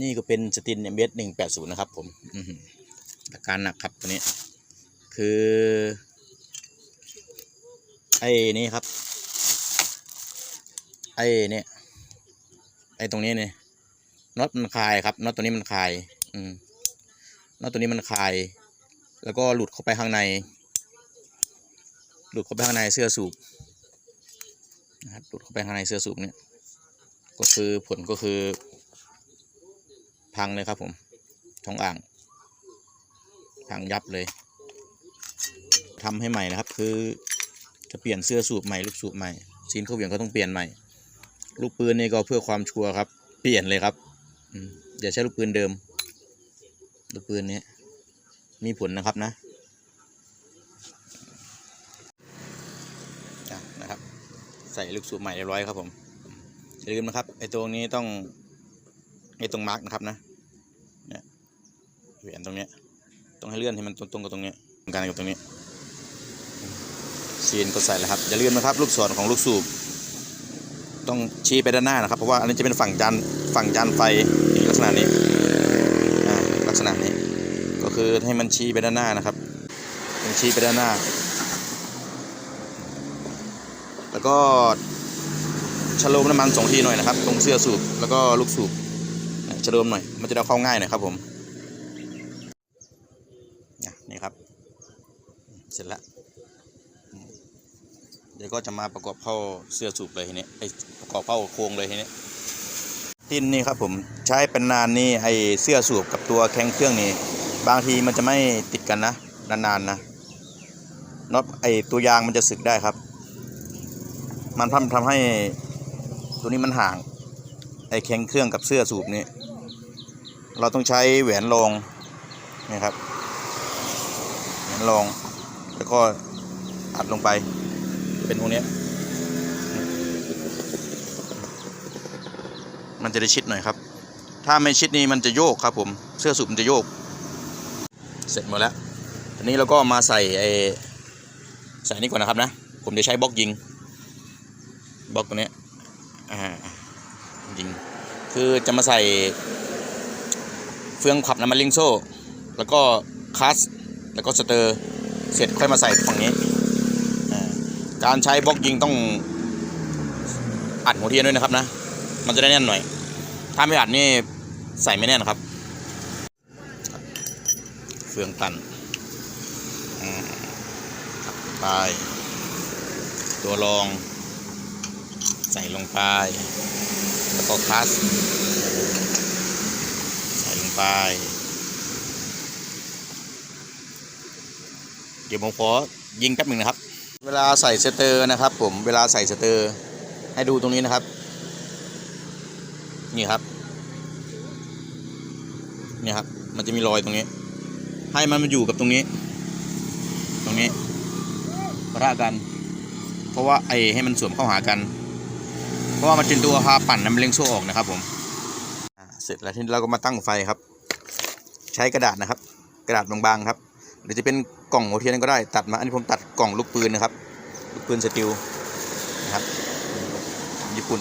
นี่ก็เป็นสตินเมหนึ่งแปดศูนย์นะครับผมอาการหนักครับตัวนี้ คือไอ้นี่ครับ ไอ้นี่ไอ้ตรงนี้เนี่ยน็อตมันคลายครับน็อตตัวนี้มันคลาย อืมน็อตตัวนี้มันคลาย แล้วก็หลุดเข้าไปข้างใน หลุดเข้าไปข้างในเสื้อสูบนะครับหลุดเข้าไปข้างในเสื้อสูบเนี่ย ก็คือผลก็คือ พังเลยครับ ผมท้องอ่าง พังยับเลยทำให้ใหม่นะครับ คือจะเปลี่ยนเสื้อสูบใหม่ลูกสูบใหม่ซีนเข้าเหวี่ยงก็ต้องเปลี่ยนใหม่ ลูกปืนนี่ก็เพื่อความชัวร์ครับ เปลี่ยนเลยครับอืย่าใช้ลูกปืนเดิม ลูกปืนนี้มีผลนะครับนะนะครับ ใส่ลูกสูบใหม่เรียบร้อยครับผมอย่าลืมนะครับไอ้ตรงนี้ต้อง ไอ้ตรงมาร์กนะครับนะเนี่ยเหรียญตรงเนี้ยต้องให้เลื่อนให้มันตรงๆกับตรงเนี้ยตรงกลางกับตรงนี้เซียนก็ใส่แล้วครับอย่าลืมนะครับ ลูกศรของลูกสูบ ต้องชี้ไปด้านหน้านะครับ เพราะว่าอันนี้จะเป็นฝั่งจานฝั่งจานไฟนี่ลักษณะนี้ลักษณะนี้ ก็คือให้มันชี้ไปด้านหน้านะครับมันชี้ไปด้านหน้า แล้วก็ชะโลมน้ำมันสองทีหน่อยนะครับ ตรงเสื้อสูบแล้วก็ลูกสูบ นะชะโลมหน่อย มันจะได้เข้าง่ายหน่อยครับผมนี่ครับ เสร็จแล้ว เดี๋ยวก็จะมาประกอบเข้าเสื้อสูบเลยทีนี้ไอประกอบเข้าโครงเลยทีนี้ทินนี่ครับผมใช้เป็นนานนี่ไอเสื้อสูบกับตัวแข้งเครื่องนี่บางทีมันจะไม่ติดกันนะนานๆนะน็อตไอตัวยางมันจะสึกได้ครับ มันทำทำให้ตัวนี้มันห่างไอแข้งเครื่องกับเสื้อสูบนี่ เราต้องใช้แหวนรองนี่ครับแหวนรองแล้วก็อัดลงไป เป็นพวกนี้ มันจะได้ชิดหน่อยครับ ถ้าไม่ชิดนี่มันจะโยกครับผมเสื้อสูบมันจะโยก เสร็จหมดแล้วทีนี้เราก็มาใส่ไอ้ใส่นี่ก่อนนะครับนะ ผมจะใช้บล็อกยิงบล็อกตัวนี้อ่ายิง คือจะมาใส่ เฟืองขับน้ำมันลิงโซ่ แล้วก็คัสแล้วก็สเตอร์เสร็จค่อยมาใส่ฝั่งนี้ การใช้บล็อกยิงต้องอัดหัวเทียนด้วยนะครับนะ มันจะได้แน่นหน่อย ถ้าไม่อัดนี่ใส่ไม่แน่นครับ เฟืองตันไป ตัวรอง ใส่ลงไป แล้วก็คลัส ไป เดี๋ยวผมขอยิงแป๊บหนึ่งนะครับ เวลาใส่สเตอร์นะครับผมเวลาใส่สเตอร์ให้ดูตรงนี้นะครับ นี่ครับนี่ครับ มันจะมีรอยตรงนี้ ให้มันมาอยู่กับตรงนี้ ตรงนี้ปะทะกัน เพราะว่าไอให้มันสวมเข้าหากัน เพราะว่ามันเป็นตัวพาปั่นน้ำเล้งโซ่ออกนะครับผม เสร็จแล้วทีนี้เราก็มาตั้งไฟครับ ใช้กระดาษนะครับ กระดาษบางๆครับ หรือจะเป็นกล่องหัวเทียนก็ได้ตัดมา อันนี้ผมตัดกล่องลูกปืนนะครับลูกปืนสติลนะครับญี่ปุ่น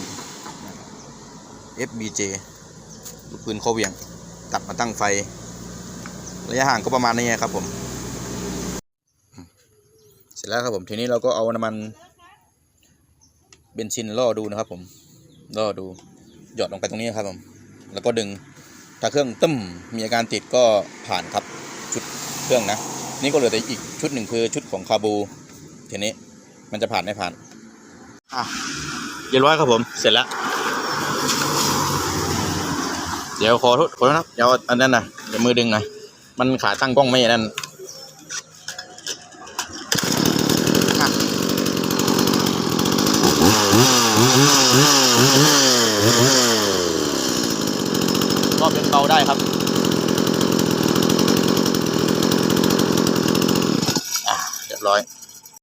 FBJ ลูกปืนโคเวียง ตัดมาตั้งไฟ ระยะห่างก็ประมาณนี้ครับผม เสร็จแล้วครับผมทีนี้เราก็เอาน้ำมันเบนซินล่อดูนะครับผมล่อดูหยอดลงไปตรงนี้ครับผม แล้วก็ดึง ถ้าเครื่องตึ้มมีอาการติดก็ผ่านครับชุดเครื่องนะ นี่ก็เหลือแต่อีกชุดหนึ่งคือชุดของคาบู ทีนี้มันจะผ่านไม่ผ่านอะเรียบร้อยครับผมเสร็จแล้ว เดี๋ยวขอโทษขอโทษนะเดี๋ยวเอาอันนั้นนะเดี๋ยวมือดึงหน่อยมันขาตั้งกล้องไม่นั่น ก็เป็นเบาได้ครับอ่าเรียบร้อย